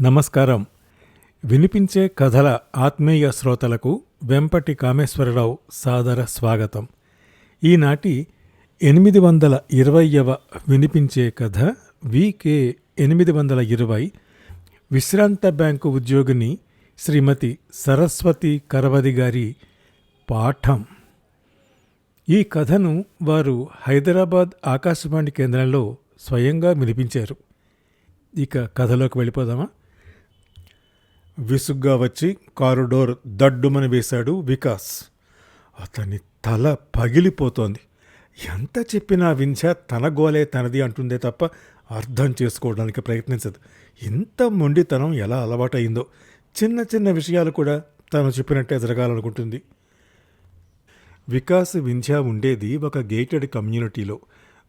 నమస్కారం. వినిపించే కథల ఆత్మీయ శ్రోతలకు వెంపటి కామేశ్వరరావు సాదర స్వాగతం. ఈనాటి ఎనిమిది వందల ఇరవైవ వినిపించే కథ వికే ఎనిమిది వందల ఇరవై విశ్రాంత బ్యాంకు ఉద్యోగిని శ్రీమతి సరస్వతి కరవది గారి పాఠం. ఈ కథను వారు హైదరాబాద్ ఆకాశవాణి కేంద్రంలో స్వయంగా వినిపించారు. ఇక కథలోకి వెళ్ళిపోదామా? విసుగ్గా వచ్చి కారు డోర్ దడ్డుమని వేశాడు వికాస్. అతని తల పగిలిపోతోంది. ఎంత చెప్పినా వింఛ తన గోలే తనది అంటుందే తప్ప అర్థం చేసుకోవడానికి ప్రయత్నించదు. ఇంత మొండితనం ఎలా అలవాటయిందో చిన్న చిన్న విషయాలు కూడా తను చెప్పినట్టే జరగాలనుకుంటుంది. వికాస్ వింధ్యా ఉండేది ఒక గేటెడ్ కమ్యూనిటీలో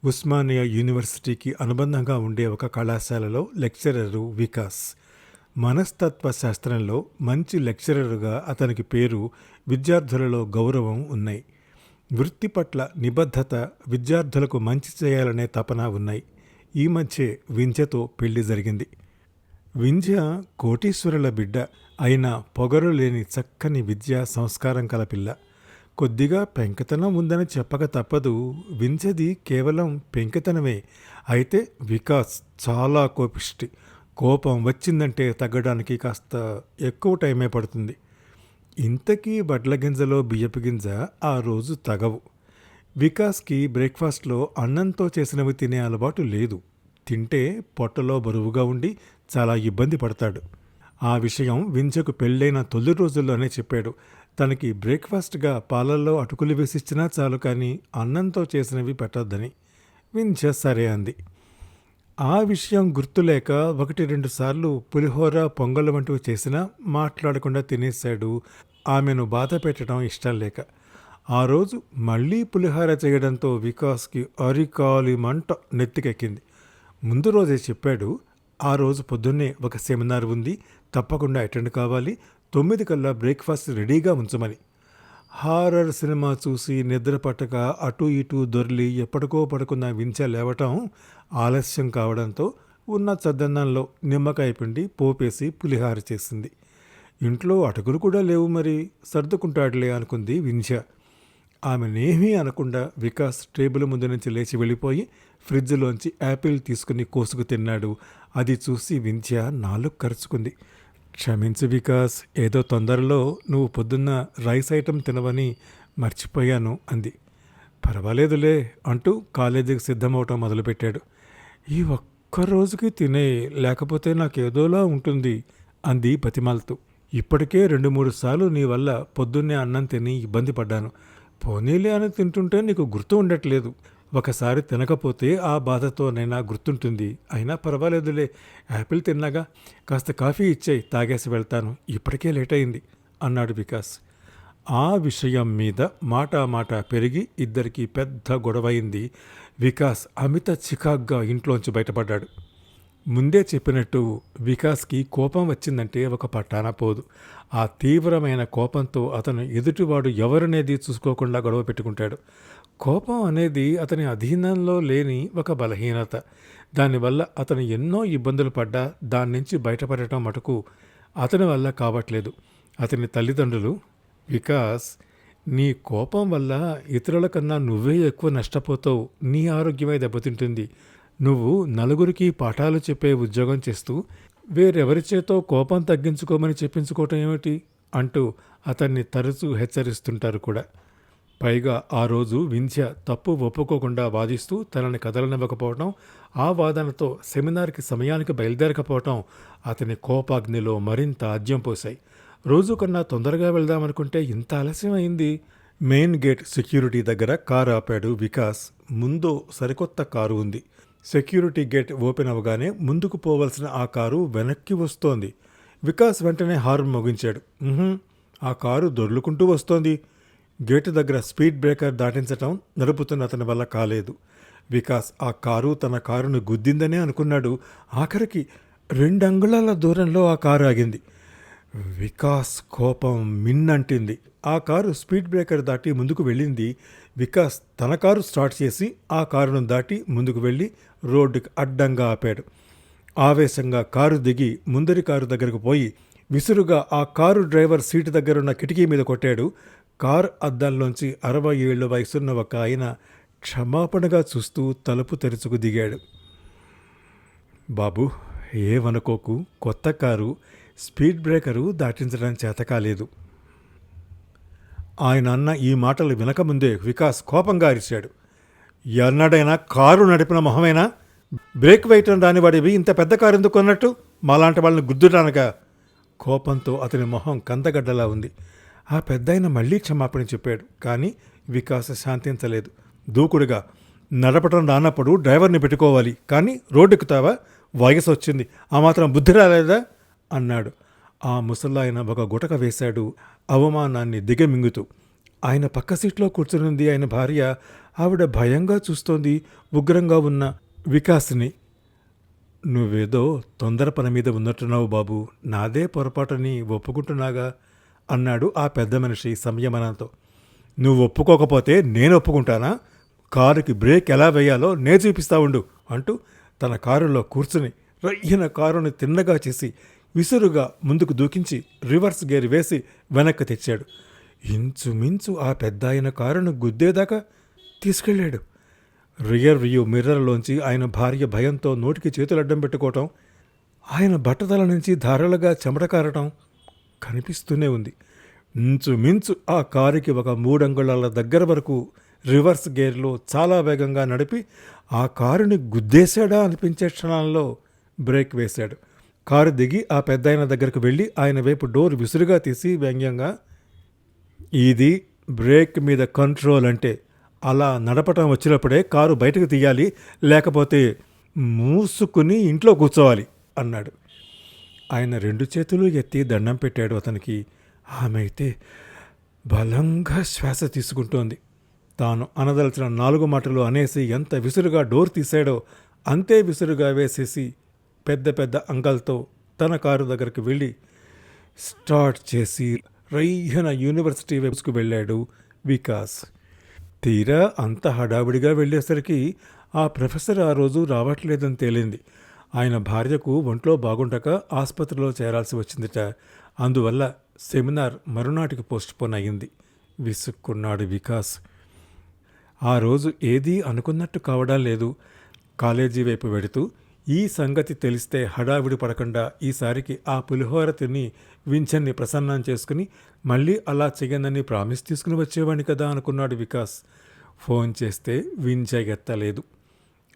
ఉస్మానియా యూనివర్సిటీకి అనుబంధంగా ఉండే ఒక కళాశాలలో లెక్చరరు వికాస్. మనస్తత్వ శాస్త్రంలో మంచి లెక్చరర్గా అతనికి పేరు విద్యార్థులలో గౌరవం ఉన్నాయి. వృత్తి పట్ల నిబద్ధత విద్యార్థులకు మంచి చేయాలనే తపన ఉన్నాయి. ఈ మధ్యే వింధ్యతో పెళ్ళి జరిగింది. వింధ్య కోటీశ్వరుల బిడ్డ అయిన పొగరు లేని చక్కని విద్యా సంస్కారం కల పిల్ల. కొద్దిగా పెంకతనం ఉందని చెప్పక తప్పదు. వింధ్యది కేవలం పెంకతనమే. అయితే వికాస్ చాలా కోపిష్టి. కోపం వచ్చిందంటే తగ్గడానికి కాస్త ఎక్కువ టైమే పడుతుంది. ఇంతకీ వడ్ల గింజలో బియ్యపు గింజ ఆ రోజు తగవు. వికాస్కి బ్రేక్ఫాస్ట్లో అన్నంతో చేసినవి తినే అలవాటు లేదు. తింటే పొట్టలో బరువుగా ఉండి చాలా ఇబ్బంది పడతాడు. ఆ విషయం వింజకు పెళ్ళైన తొలి రోజుల్లోనే చెప్పాడు. తనకి బ్రేక్ఫాస్ట్గా పాలల్లో అటుకులు వేసిచ్చినా చాలు కానీ అన్నంతో చేసినవి పెట్టొద్దని. వింజ సరే అంది. ఆ విషయం గుర్తులేక ఒకటి రెండు సార్లు పులిహోర పొంగల్ వంటివి చేసినా మాట్లాడకుండా తినేశాడు. ఆమెను బాధ పెట్టడం ఇష్టం లేక. ఆ రోజు మళ్ళీ పులిహోర చేయడంతో వికాస్కి అరికాలి మంట నెత్తికెక్కింది. ముందు రోజే చెప్పాడు ఆ రోజు పొద్దున్నే ఒక సెమినార్ ఉంది తప్పకుండా అటెండ్ కావాలి తొమ్మిది కల్లా బ్రేక్ఫాస్ట్ రెడీగా ఉంచమని. హారర్ సినిమా చూసి నిద్ర పట్టక అటు ఇటు దొర్లి ఎప్పటికో పడుకున్న వించె లేవటం ఆలస్యం కావడంతో ఉన్న చద్దన్నంలో నిమ్మకాయ పిండి పోపేసి పులిహార చేసింది. ఇంట్లో అటుకులు కూడా లేవు మరి సర్దుకుంటాడులే అనుకుంది వింఛ ఆమెనేమీ అనకుండా వికాస్ టేబుల్ ముందు నుంచి లేచి వెళ్ళిపోయి ఫ్రిడ్జ్లోంచి యాపిల్ తీసుకుని కోసుకు తిన్నాడు. అది చూసి వింధ్య నాలుగు ఖర్చుకుంది క్షమించు వికాస్ ఏదో తొందరలో నువ్వు పొద్దున్న రైస్ ఐటెం తినవని మర్చిపోయాను అంది. పర్వాలేదులే అంటూ కాలేజీకి సిద్ధమవటం మొదలుపెట్టాడు. ఈ ఒక్క రోజుకి తినే లేకపోతే నాకేదోలా ఉంటుంది అంది బతిమాలతూ. ఇప్పటికే రెండు మూడు సార్లు నీ వల్ల పొద్దున్నే అన్నం తిని ఇబ్బంది పడ్డాను. పోనీలే అని తింటుంటే నీకు గుర్తు ఉండట్లేదు. ఒకసారి తినకపోతే ఆ బాధతోనైనా గుర్తుంటుంది. అయినా పర్వాలేదులే. యాపిల్ తిన్నాగా. కాస్త కాఫీ ఇచ్చేయి తాగేసి వెళ్తాను. ఇప్పటికే లేట్ అయింది అన్నాడు వికాస్. ఆ విషయం మీద మాట మాట పెరిగి ఇద్దరికి పెద్ద గొడవైంది వికాస్ అమిత చికాగ్గా ఇంట్లోంచి బయటపడ్డాడు. ముందే చెప్పినట్టు వికాస్కి కోపం వచ్చిందంటే ఒక పట్టాన పోదు. ఆ తీవ్రమైన కోపంతో అతను ఎదుటివాడు ఎవరనేది చూసుకోకుండా గొడవ పెట్టుకుంటాడు. కోపం అనేది అతని అధీనంలో లేని ఒక బలహీనత. దానివల్ల అతను ఎన్నో ఇబ్బందులు పడ్డా దాని నుంచి బయటపడటం మటుకు అతని వల్ల కావట్లేదు అతని తల్లిదండ్రులు వికాస్ నీ కోపం వల్ల ఇతరుల కన్నా నువ్వే ఎక్కువ నష్టపోతావు. నీ ఆరోగ్యమే దెబ్బతింటుంది. నువ్వు నలుగురికి పాఠాలు చెప్పే ఉద్యోగం చేస్తూ వేరెవరి చేతో కోపం తగ్గించుకోమని చెప్పించుకోవటం ఏమిటి? అంటూ అతన్ని తరచూ హెచ్చరిస్తుంటారు కూడా. పైగా ఆ రోజు వింధ్య తప్పు ఒప్పుకోకుండా వాదిస్తూ తనని కదలనివ్వకపోవటం ఆ వాదనతో సెమినార్కి సమయానికి బయలుదేరకపోవటం అతని కోపాగ్నిలో మరింత ఆద్యం పోశాయి. రోజు కన్నా తొందరగా వెళ్దామనుకుంటే ఇంత ఆలస్యం అయింది. మెయిన్ గేట్ సెక్యూరిటీ దగ్గర కారు ఆపాడు వికాస్. ముందు సరికొత్త కారు ఉంది. సెక్యూరిటీ గేట్ ఓపెన్ అవగానే ముందుకు పోవలసిన ఆ కారు వెనక్కి వస్తోంది. వికాస్ వెంటనే హార్న్ మోగించాడు. ఆ కారు దొర్లుకుంటూ వస్తోంది. గేటు దగ్గర స్పీడ్ బ్రేకర్ దాటించటం నడుపుతున్న అతని వల్ల కాలేదు. వికాస్ ఆ కారు తన కారును గుద్దిందనే అనుకున్నాడు. ఆఖరికి రెండంగుళాల దూరంలో ఆ కారు ఆగింది. వికాస్ కోపం మిన్నంటింది. ఆ కారు స్పీడ్ బ్రేకర్ దాటి ముందుకు వెళ్ళింది. వికాస్ తన కారు స్టార్ట్ చేసి ఆ కారును దాటి ముందుకు వెళ్ళి రోడ్డుకి అడ్డంగా ఆపాడు. ఆవేశంగా కారు దిగి ముందరి కారు దగ్గరకు పోయి విసురుగా ఆ కారు డ్రైవర్ సీటు దగ్గరున్న కిటికీ మీద కొట్టాడు. కారు అద్దంలోంచి అరవై ఏళ్ళు వయసున్న ఒక ఆయన క్షమాపణగా చూస్తూ తలుపు తెరుచుకు దిగాడు. బాబు ఏమనుకోకు? కొత్త కారు స్పీడ్ బ్రేకరు దాటించడం చేత కాలేదు. ఆయన అన్న ఈ మాటలు వినకముందే వికాస్ కోపంగా అరిచాడు. ఎన్నడైనా కారు నడిపిన మొహమైనా? బ్రేక్ వేయటం రానివాడివి ఇంత పెద్ద కారు ఎందుకు కొన్నట్టు? మాలాంటి వాళ్ళని గుద్దుటానగా. కోపంతో అతని మొహం కందగడ్డలా ఉంది. ఆ పెద్దాయన మళ్ళీ క్షమాపణ చెప్పాడు కానీ వికాస్ శాంతించలేదు. దూకుడుగా నడపటం రానప్పుడు డ్రైవర్ని పెట్టుకోవాలి కానీ రోడ్డెక్కుతావా వయసు వచ్చింది. ఆ మాత్రం బుద్ధి రాలేదా? అన్నాడు. ఆ ముసలాయన ఒక గుటక వేశాడు అవమానాన్ని దిగమింగుతూ. ఆయన పక్క సీట్లో కూర్చునుంది ఆయన భార్య. ఆవిడ భయంగా చూస్తోంది. ఉగ్రంగా ఉన్న వికాస్ని. నువ్వేదో తొందర పని మీద ఉన్నట్టున్నావు బాబు. నాదే పొరపాటని ఒప్పుకుంటున్నాగా? అన్నాడు ఆ పెద్ద మనిషి సంయమనంతో. నువ్వు ఒప్పుకోకపోతే నేను ఒప్పుకుంటానా? కారుకి బ్రేక్ ఎలా వేయాలో నే చూపిస్తా ఉండు అంటూ తన కారులో కూర్చుని రయ్యన కారుని తిన్నగా చేసి విసురుగా ముందుకు దూకించి రివర్స్ గేర్ వేసి వెనక్కి తెచ్చాడు. ఇంచుమించు ఆ పెద్ద ఆయన కారును గుద్దేదాకా తీసుకెళ్ళాడు. రియర్ వ్యూ మిర్రర్లోంచి ఆయన భార్య భయంతో నోటికి చేతులు అడ్డం పెట్టుకోవటం ఆయన బట్టతల నుంచి ధారలుగా చెమట కారటం కనిపిస్తూనే ఉంది. ఇంచుమించు ఆ కారుకి ఒక మూడంగుళాల దగ్గర వరకు రివర్స్ గేర్లో చాలా వేగంగా నడిపి ఆ కారుని గుద్దేశాడా అనిపించే క్షణాల్లో బ్రేక్ వేశాడు. కారు దిగి ఆ పెద్దాయన దగ్గరకు వెళ్ళి ఆయన వైపు డోర్ విసురుగా తీసి వ్యంగ్యంగా ఇది బ్రేక్ మీద కంట్రోల్ అంటే అలా నడపటం వచ్చినప్పుడే కారు బయటకు తీయాలి లేకపోతే మూసుకుని ఇంట్లో కూర్చోవాలి అన్నాడు. ఆయన రెండు చేతులు ఎత్తి దండం పెట్టాడు అతనికి. ఆమె అయితే బలంగా శ్వాస తీసుకుంటోంది. తాను అనదలిచిన నాలుగు మాటలు అనేసి ఎంత విసురుగా డోర్ తీశాడో అంతే విసురుగా వేసేసి పెద్ద పెద్ద అంకల్తో తన కారు దగ్గరికి వెళ్ళి స్టార్ట్ చేసి రయ్యన యూనివర్సిటీ వెబ్స్కు వెళ్ళాడు వికాస్. తీరా అంత హడావిడిగా వెళ్ళేసరికి ఆ ప్రొఫెసర్ ఆ రోజు రావట్లేదని తేలింది. ఆయన భార్యకు ఒంట్లో బాగుండక ఆసుపత్రిలో చేరాల్సి వచ్చిందిట. అందువల్ల సెమినార్ మరునాటికి పోస్ట్పోన్ అయింది విసుక్కున్నాడు వికాస్. ఆ రోజు ఏదీ అనుకున్నట్టు కావడం లేదు. కాలేజీ వైపు వెడుతూ ఈ సంగతి తెలిస్తే హడావిడి పడకుండా ఈసారికి ఆ పులిహోర తిని వించన్ని ప్రసన్నం చేసుకుని మళ్ళీ అలా చెయ్యనని ప్రామిస్ తీసుకుని వచ్చేవాడిని కదా అనుకున్నాడు వికాస్. ఫోన్ చేస్తే వించ ఎత్తలేదు.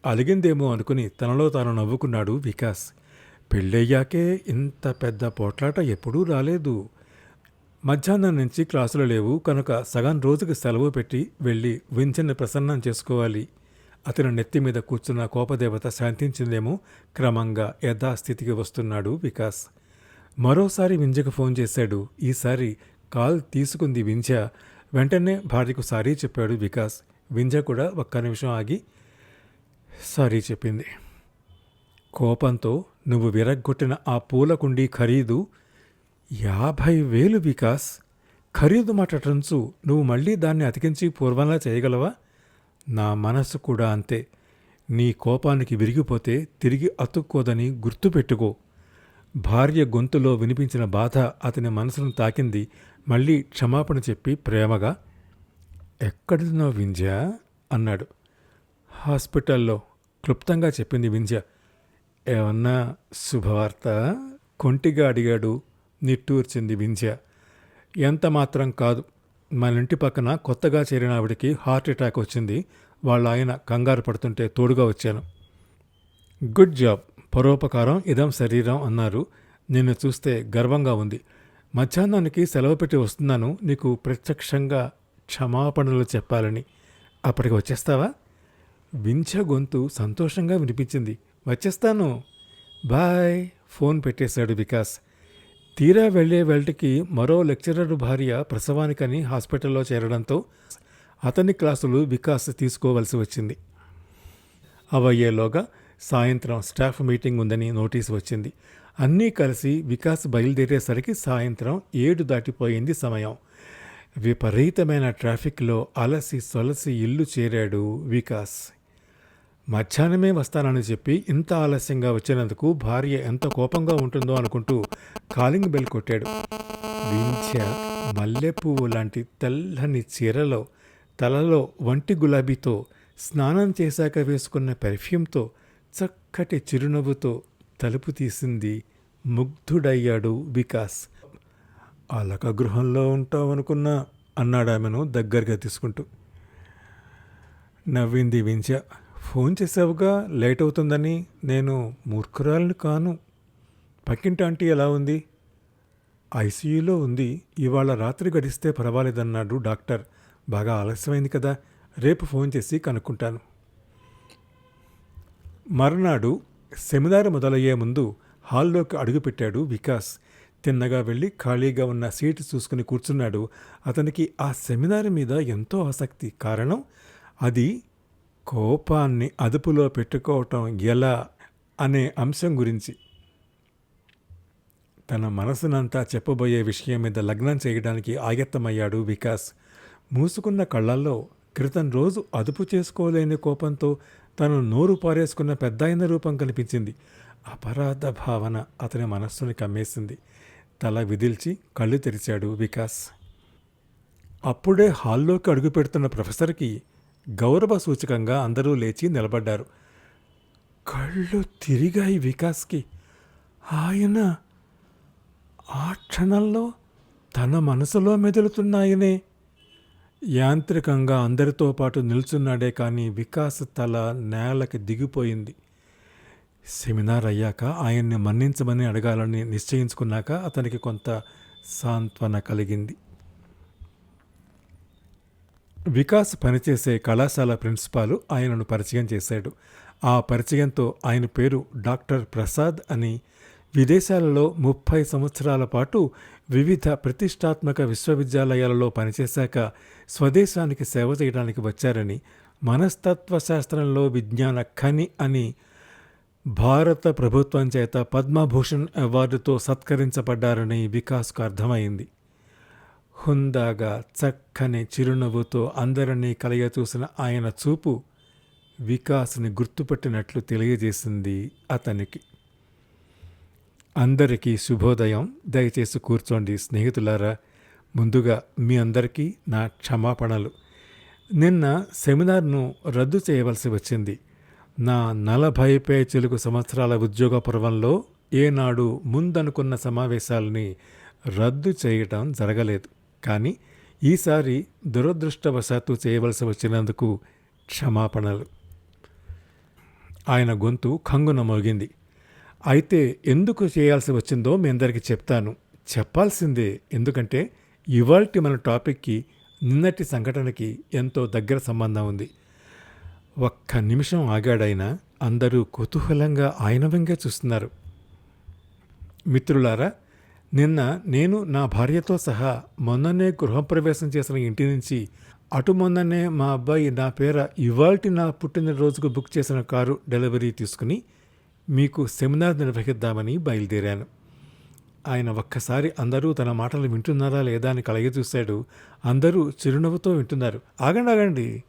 అలిగిందేమో అనుకుని తనలో తాను నవ్వుకున్నాడు వికాస్. పెళ్ళయ్యాకే ఇంత పెద్ద పోట్లాట ఎప్పుడూ రాలేదు. మధ్యాహ్నం నుంచి క్లాసులు లేవు కనుక సగం రోజుకి సెలవు పెట్టి వెళ్ళి వించన్ని ప్రసన్నం చేసుకోవాలి. అతని నెత్తి మీద కూర్చున్న కోపదేవత శాంతించిందేమో క్రమంగా యథాస్థితికి వస్తున్నాడు వికాస్. మరోసారి వింజకు ఫోన్ చేశాడు. ఈసారి కాల్ తీసుకుంది వింజ. వెంటనే భార్యకు సారీ చెప్పాడు వికాస్. వింజ కూడా ఒక్క నిమిషం ఆగి సారీ చెప్పింది. కోపంతో నువ్వు విరగ్గొట్టిన ఆ పూల కుండీ ఖరీదు యాభై వేలు వికాస్. ఖరీదు మాటటంచు నువ్వు మళ్ళీ దాన్ని అతికించి పూర్వంలా చేయగలవా? నా మనసు కూడా అంతే. నీ కోపానికి విరిగిపోతే తిరిగి అతుక్కోదని గుర్తుపెట్టుకో. భార్య గొంతులో వినిపించిన బాధ అతని మనసును తాకింది. మళ్ళీ క్షమాపణ చెప్పి ప్రేమగా ఎక్కడున్నో వింజా అన్నాడు. హాస్పిటల్లో. క్లుప్తంగా చెప్పింది వింధ్య. ఏమన్నా శుభవార్త? కొంటిగా అడిగాడు నిట్టూర్చింది వింధ్య. ఎంత మాత్రం కాదు. మన ఇంటి పక్కన కొత్తగా చేరిన ఆవిడకి హార్ట్ అటాక్ వచ్చింది. వాళ్ళ ఆయన కంగారు పడుతుంటే తోడుగా వచ్చాను. Good job. పరోపకారం ఇదం శరీరం అన్నారు. నిన్ను చూస్తే గర్వంగా ఉంది. మధ్యాహ్నానికి సెలవు పెట్టి వస్తున్నాను. నీకు ప్రత్యక్షంగా క్షమాపణలు చెప్పాలని. అప్పటికి వచ్చేస్తావా? వింఛ గొంతు సంతోషంగా వినిపించింది. వచ్చేస్తాను. బాయ్ ఫోన్ పెట్టేశాడు వికాస్. తీరా వెళ్ళే వేళటికి మరో లెక్చరర్ భార్య ప్రసవానికని హాస్పిటల్లో చేరడంతో అతని క్లాసులు వికాస్ తీసుకోవలసి వచ్చింది. అవయ్యేలోగా సాయంత్రం స్టాఫ్ మీటింగ్ ఉందని నోటీస్ వచ్చింది. అన్నీ కలిసి వికాస్ బయలుదేరేసరికి సాయంత్రం ఏడు దాటిపోయింది సమయం. విపరీతమైన ట్రాఫిక్లో అలసి సొలసి ఇల్లు చేరాడు వికాస్. మధ్యాహ్నమే వస్తానని చెప్పి ఇంత ఆలస్యంగా వచ్చినందుకు భార్య ఎంత కోపంగా ఉంటుందో అనుకుంటూ కాలింగ్ బెల్ కొట్టాడు. వింధ్య మల్లెపువ్వు లాంటి తెల్లని చీరలో తలలో వంటి గులాబీతో స్నానం చేశాక వేసుకున్న పెర్ఫ్యూమ్తో చక్కటి చిరునవ్వుతో తలుపు తీసింది ముగ్ధుడయ్యాడు వికాస్. అలక గృహంలో ఉంటావనుకున్నా అన్నాడు ఆమెను దగ్గరగా తీసుకుంటూ. నవ్వింది వింధ్య ఫోన్ చేసావుగా లేట్ అవుతుందని నేను మూర్ఖురాలను కాను. పక్కింటి ఆంటీ ఎలా ఉంది? ఐసీయూలో ఉంది. ఇవాళ రాత్రి గడిస్తే పర్వాలేదన్నాడు డాక్టర్. బాగా ఆలస్యమైంది కదా రేపు ఫోన్ చేసి కనుక్కుంటాను. మర్నాడు సెమినార్ మొదలయ్యే ముందు హాల్లోకి అడుగుపెట్టాడు వికాస్. తిన్నగా వెళ్ళి ఖాళీగా ఉన్న సీటు చూసుకుని కూర్చున్నాడు. అతనికి ఆ సెమినార్ మీద ఎంతో ఆసక్తి. కారణం? అది కోపాన్ని అదుపులో పెట్టుకోవటం ఎలా అనే అంశం గురించి తన మనసునంతా చెప్పబోయే విషయం మీద లగ్నం చేయడానికి ఆయత్తమయ్యాడు వికాస్. మూసుకున్న కళ్ళల్లో క్రితం రోజు అదుపు చేసుకోలేని కోపంతో తను నోరు పారేసుకున్న పెద్దాయన రూపం కనిపించింది. అపరాధ భావన అతని మనస్సుని కమ్మేసింది. తల విదిల్చి కళ్ళు తెరిచాడు వికాస్. అప్పుడే హాల్లోకి అడుగుపెడుతున్న ప్రొఫెసర్కి గౌరవ సూచకంగా అందరూ లేచి నిలబడ్డారు. కళ్ళు తిరిగాయి వికాస్కి. ఆయన ఆ క్షణంలో తన మనసులో మెదులుతున్నాయనే. యాంత్రికంగా అందరితో పాటు నిల్చున్నాడే కానీ వికాస్ తల నేలకి దిగిపోయింది. సెమినార్ అయ్యాక ఆయన్ని మన్నించమని అడగాలని నిశ్చయించుకున్నాక అతనికి కొంత సాంత్వన కలిగింది. వికాస్ పనిచేసే కళాశాల ప్రిన్సిపాలు ఆయనను పరిచయం చేశాడు. ఆ పరిచయంతో ఆయన పేరు డాక్టర్ ప్రసాద్ అని విదేశాలలో ముప్పై సంవత్సరాల పాటు వివిధ ప్రతిష్టాత్మక విశ్వవిద్యాలయాలలో పనిచేశాక స్వదేశానికి సేవ చేయడానికి వచ్చారని మనస్తత్వ శాస్త్రంలో విజ్ఞాన ఖని అని భారత ప్రభుత్వం చేత పద్మభూషణ్ అవార్డుతో సత్కరించబడ్డారని వికాస్కు అర్థమైంది. హుందాగా చక్కని చిరునవ్వుతో అందరినీ కలయచూసిన ఆయన చూపు వికాస్ని గుర్తుపెట్టినట్లు తెలియజేసింది అతనికి. అందరికీ శుభోదయం. దయచేసి కూర్చోండి స్నేహితులారా. ముందుగా మీ అందరికీ నా క్షమాపణలు. నిన్న సెమినార్ను రద్దు చేయవలసి వచ్చింది. నా నలభై పేచీలకు సంవత్సరాల ఉద్యోగ పర్వంలో ఏనాడు ముందనుకున్న సమావేశాలని రద్దు చేయటం జరగలేదు. కానీ ఈసారి దురదృష్టవశాత్తు చేయవలసి వచ్చినందుకు క్షమాపణలు. ఆయన గొంతు కంగున మోగింది. అయితే ఎందుకు చేయాల్సి వచ్చిందో మీ అందరికీ చెప్తాను. చెప్పాల్సిందే ఎందుకంటే ఇవాల్టి మన టాపిక్కి నిన్నటి సంఘటనకి ఎంతో దగ్గర సంబంధం ఉంది. ఒక్క నిమిషం ఆగాడైనా అందరూ కుతూహలంగా ఆయన వెంగే చూస్తున్నారు. మిత్రులారా నిన్న నేను నా భార్యతో సహా మొన్ననే గృహప్రవేశం చేసిన ఇంటి నుంచి అటు మొన్ననే మా అబ్బాయి నా పేర ఇవాల్టి నా పుట్టినరోజుకు బుక్ చేసిన కారు డెలివరీ తీసుకుని మీకు సెమినార్ నిర్వహిద్దామని బయలుదేరాను. ఆయన ఒక్కసారి అందరూ తన మాటలు వింటున్నారా లేదా అని కలగ చూశాడు అందరూ చిరునవ్వుతో వింటున్నారు. ఆగండి ఆగండి.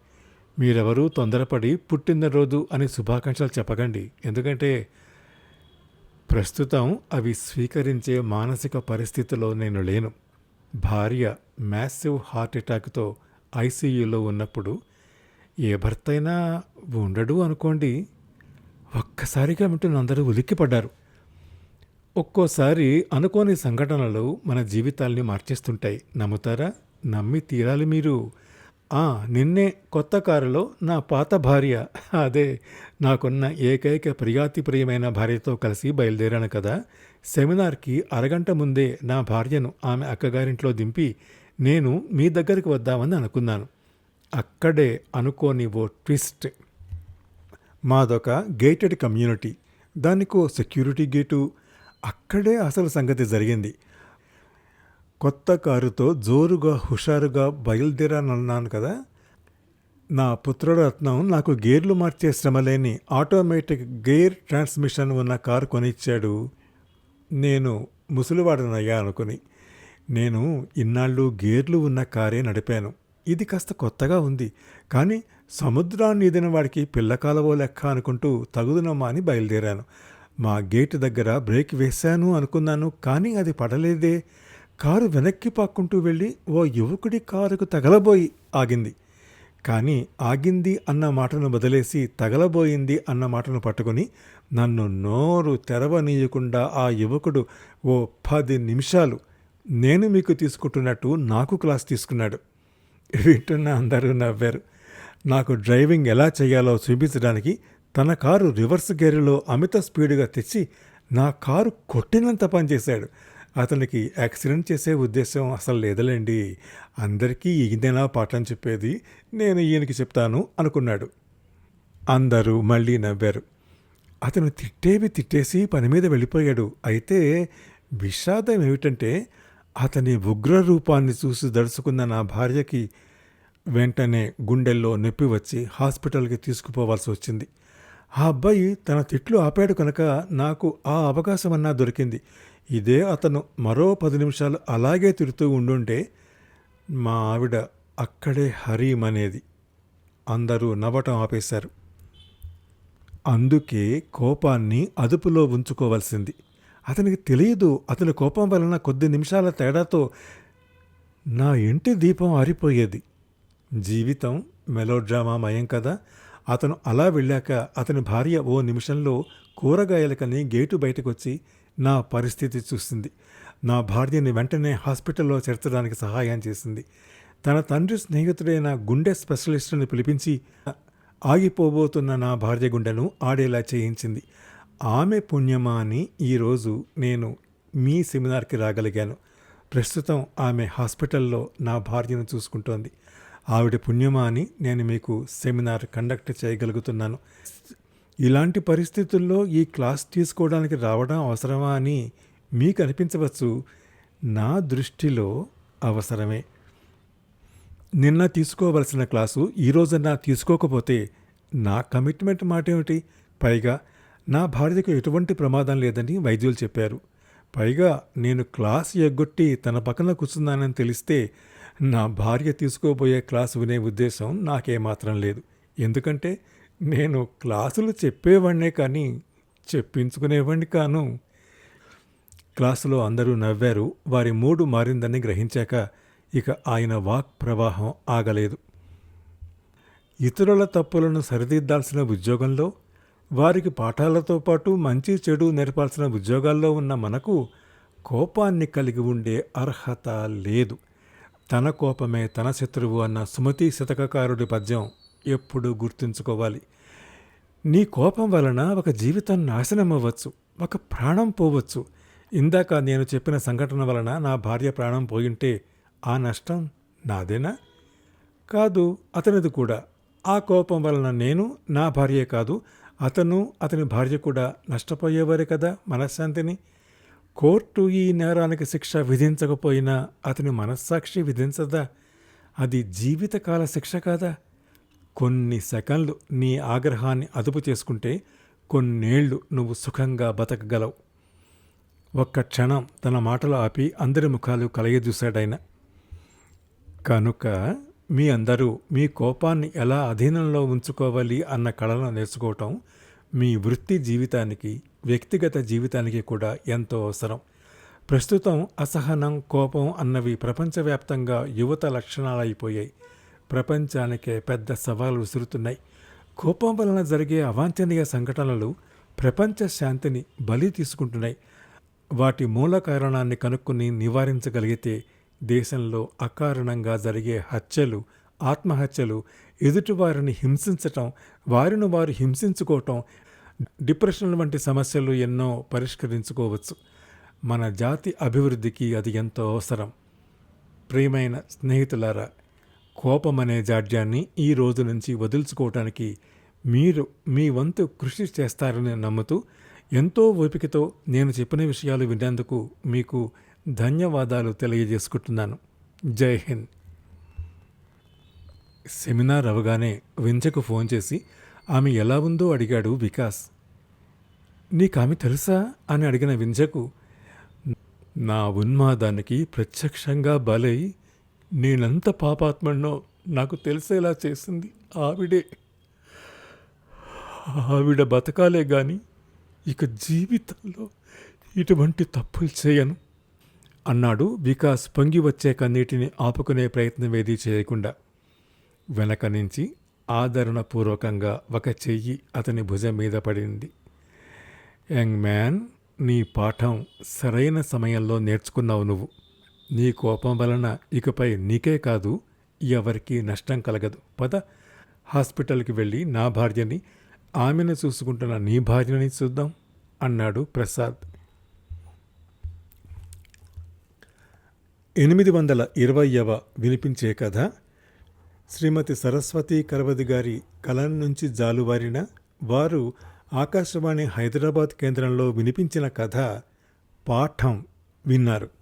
మీరెవరూ తొందరపడి పుట్టినరోజు అని శుభాకాంక్షలు చెప్పకండి. ఎందుకంటే ప్రస్తుతం అవి స్వీకరించే మానసిక పరిస్థితిలో నేను లేను. భార్య మ్యాసివ్ హార్ట్ అటాక్తో ఐసీయూలో ఉన్నప్పుడు ఏ భర్తైనా ఉండడు అనుకోండి. ఒక్కసారిగా వింటున్న అందరూ ఉలిక్కిపడ్డారు. ఒక్కోసారి అనుకోని సంఘటనలు మన జీవితాల్ని మార్చేస్తుంటాయి. నమ్ముతారా? నమ్మి తీరాలి మీరు. నిన్నే కొత్త కారులో నా పాత భార్య అదే నాకున్న ఏకైక ప్రియాతి ప్రియమైన భార్యతో కలిసి బయలుదేరాను కదా. సెమినార్కి అరగంట ముందే నా భార్యను ఆమె అక్కగారింట్లో దింపి నేను మీ దగ్గరికి వద్దామని అనుకున్నాను. అక్కడే అనుకోని ఓ ట్విస్ట్. మాదొక గేటెడ్ కమ్యూనిటీ. దానికో సెక్యూరిటీ గేటు. అక్కడే అసలు సంగతి జరిగింది. కొత్త కారుతో జోరుగా హుషారుగా బయలుదేరానన్నాను కదా. నా పుత్రరత్నం నాకు గేర్లు మార్చే శ్రమలేని ఆటోమేటిక్ గేర్ ట్రాన్స్మిషన్ ఉన్న కారు కొనిచ్చాడు. నేను ముసలివాడనయ్యా అనుకుని. నేను ఇన్నాళ్ళు గేర్లు ఉన్న కారే నడిపాను. ఇది కాస్త కొత్తగా ఉంది. కానీ సముద్రాన్ని ఈదిన వాడికి పిల్లకాలవో లెక్క అనుకుంటూ తగుదునమ్మా అని బయలుదేరాను. మా గేటు దగ్గర బ్రేక్ వేశాను అనుకున్నాను కానీ అది పడలేదే. కారు వెనక్కి పాక్కుంటూ వెళ్ళి ఓ యువకుడి కారుకు తగలబోయి ఆగింది. కానీ ఆగింది అన్న మాటను వదిలేసి తగలబోయింది అన్న మాటను పట్టుకొని నన్ను నోరు తెరవనీయకుండా ఆ యువకుడు ఓ పది నిమిషాలు నేను మీకు తీసుకుంటున్నట్టు నాకు క్లాస్ తీసుకున్నాడు. వింటున్న అందరూ నవ్వారు. నాకు డ్రైవింగ్ ఎలా చేయాలో చూపించడానికి తన కారు రివర్స్ గేర్లో అమిత స్పీడ్గా తెచ్చి నా కారు కొట్టినంత పనిచేశాడు అతనికి యాక్సిడెంట్ చేసే ఉద్దేశం అసలు లేదులేండి. అందరికీ ఈయననా పాఠం చెప్పేది? నేను ఈయనకి చెప్తాను అనుకున్నాడు. అందరూ మళ్ళీ నవ్వారు. అతను తిట్టేవి తిట్టేసి పని మీద వెళ్ళిపోయాడు. అయితే విషాదం ఏమిటంటే అతని ఉగ్ర రూపాన్ని చూసి దడుచుకున్న నా భార్యకి వెంటనే గుండెల్లో నొప్పి వచ్చి హాస్పిటల్కి తీసుకుపోవాల్సి వచ్చింది. ఆ అబ్బాయి తన తిట్లు ఆపాడు కనుక నాకు ఆ అవకాశం అన్నా దొరికింది. ఇదే అతను మరో పది నిమిషాలు అలాగే తిరుగుతూ ఉండుంటే మా ఆవిడ అక్కడే హరీమనేది అందరూ నవ్వటం ఆపేశారు. అందుకే కోపాన్ని అదుపులో ఉంచుకోవాల్సింది. అతనికి తెలియదు అతని కోపం వలన కొద్ది నిమిషాల తేడాతో నా ఇంటి దీపం ఆరిపోయేది. జీవితం మెలోడ్రామామయం కదా. అతను అలా వెళ్ళాక అతని భార్య ఓ నిమిషంలో కూరగాయలకని గేటు బయటకొచ్చి నా పరిస్థితి చూసింది. నా భార్యని వెంటనే హాస్పిటల్లో చేర్చడానికి సహాయం చేసింది. తన తండ్రి స్నేహితుడైన గుండె స్పెషలిస్టుని పిలిపించి ఆగిపోబోతున్న నా భార్య గుండెను ఆడేలా చేయించింది. ఆమె పుణ్యమా అని ఈరోజు నేను మీ సెమినార్కి రాగలిగాను. ప్రస్తుతం ఆమె హాస్పిటల్లో నా భార్యను చూసుకుంటోంది. ఆవిడ పుణ్యమా అని నేను మీకు సెమినార్ కండక్ట్ చేయగలుగుతున్నాను. ఇలాంటి పరిస్థితుల్లో ఈ క్లాస్ తీసుకోవడానికి రావడం అవసరమా అని మీకు అనిపించవచ్చు. నా దృష్టిలో అవసరమే. నిన్న తీసుకోవలసిన క్లాసు ఈ నా తీసుకోకపోతే నా కమిట్మెంట్ మాట ఏమిటి? పైగా నా భార్యకు ఎటువంటి ప్రమాదం లేదని వైద్యులు చెప్పారు. పైగా నేను క్లాస్ ఎగ్గొట్టి తన పక్కన కూర్చున్నానని తెలిస్తే నా భార్య తీసుకోబోయే క్లాసు వినే ఉద్దేశం నాకేమాత్రం లేదు. ఎందుకంటే నేను క్లాసులు చెప్పేవాడినే కానీ చెప్పించుకునేవాడిని కాను. క్లాసులో అందరూ నవ్వారు. వారి మూడు మారిందని గ్రహించాక ఇక ఆయన వాక్ ప్రవాహం ఆగలేదు. ఇతరుల తప్పులను సరిదిద్దాల్సిన ఉద్యోగంలో వారికి పాఠాలతో పాటు మంచి చెడు నేర్పాల్సిన ఉద్యోగాల్లో ఉన్న మనకు కోపాన్ని కలిగి ఉండే అర్హత లేదు. తన కోపమే తన శత్రువు అన్న సుమతి శతకకారుడి పద్యం. ఎప్పుడూ గుర్తుంచుకోవాలి. నీ కోపం వలన ఒక జీవితం నాశనం అవ్వచ్చు ఒక ప్రాణం పోవచ్చు. ఇందాక నేను చెప్పిన సంఘటన వలన నా భార్య ప్రాణం పోయింటే ఆ నష్టం నాదేనా? కాదు అతనిది కూడా. ఆ కోపం వలన నేను నా భార్యే కాదు అతను అతని భార్య కూడా నష్టపోయేవారే కదా మనశ్శాంతిని. కోర్టు ఈ నేరానికి శిక్ష విధించకపోయినా అతని మనస్సాక్షి విధించదా? అది జీవితకాల శిక్ష కాదా? కొన్ని సెకండ్లు నీ ఆగ్రహాన్ని అదుపు చేసుకుంటే కొన్నేళ్ళు నువ్వు సుఖంగా బతకగలవు. ఒక్క క్షణం తన మాటలు ఆపి అందరి ముఖాలు కలయజూశాడాయన. కనుక మీ అందరూ మీ కోపాన్ని ఎలా అధీనంలో ఉంచుకోవాలి అన్న కళను నేర్చుకోవటం మీ వృత్తి జీవితానికి వ్యక్తిగత జీవితానికి కూడా ఎంతో అవసరం. ప్రస్తుతం అసహనం కోపం అన్నవి ప్రపంచవ్యాప్తంగా యువత లక్షణాలైపోయాయి. ప్రపంచానికే పెద్ద సవాలు విసురుతున్నాయి. కోపం వలన జరిగే అవాంఛనీయ సంఘటనలు ప్రపంచ శాంతిని బలి తీసుకుంటున్నాయి. వాటి మూల కారణాన్ని కనుక్కొని నివారించగలిగితే దేశంలో అకారణంగా జరిగే హత్యలు ఆత్మహత్యలు ఎదుటివారిని హింసించటం వారిని వారు హింసించుకోవటం డిప్రెషన్ వంటి సమస్యలు ఎన్నో పరిష్కరించుకోవచ్చు. మన జాతి అభివృద్ధికి అది ఎంతో అవసరం. ప్రియమైన స్నేహితులారా కోపం అనే జాడ్యాన్ని ఈ రోజు నుంచి వదులుచుకోవటానికి మీరు మీ వంతు కృషి చేస్తారని నమ్ముతూ ఎంతో ఓపికతో నేను చెప్పిన విషయాలు విన్నందుకు మీకు ధన్యవాదాలు తెలియజేసుకుంటున్నాను. జై హింద్. సెమినార్ అవగానే వింజకు ఫోన్ చేసి ఆమె ఎలా ఉందో? అడిగాడు వికాస్. నీకు ఆమె తెలుసా? అని అడిగిన వింజకు నా ఉన్మాదానికి ప్రత్యక్షంగా బలై నేనంత పాపాత్మన్నో నాకు తెలిసేలా చేసింది ఆవిడే. ఆవిడ బతకాలే కానీ ఇక జీవితంలో ఇటువంటి తప్పులు చేయను అన్నాడు వికాస్ పొంగి వచ్చే కన్నీటిని ఆపుకునే ప్రయత్నం ఏదీ చేయకుండా. వెనక నుంచి ఆదరణపూర్వకంగా ఒక చెయ్యి అతని భుజం మీద పడింది. యంగ్ మ్యాన్ నీ పాఠం సరైన సమయంలో నేర్చుకున్నావు నువ్వు. నీ కోపం వలన ఇకపై నీకే కాదు ఎవరికీ నష్టం కలగదు. పద హాస్పిటల్కి వెళ్ళి నా భార్యని ఆమెను చూసుకుంటున్న నీ భార్యని చూద్దాం అన్నాడు ప్రసాద్. ఎనిమిది వందల ఇరవైవ వినిపించే కథ శ్రీమతి సరస్వతి కరవది గారి కలం నుంచి జాలువారిన వారు ఆకాశవాణి హైదరాబాద్ కేంద్రంలో వినిపించిన కథ పాఠం విన్నారు.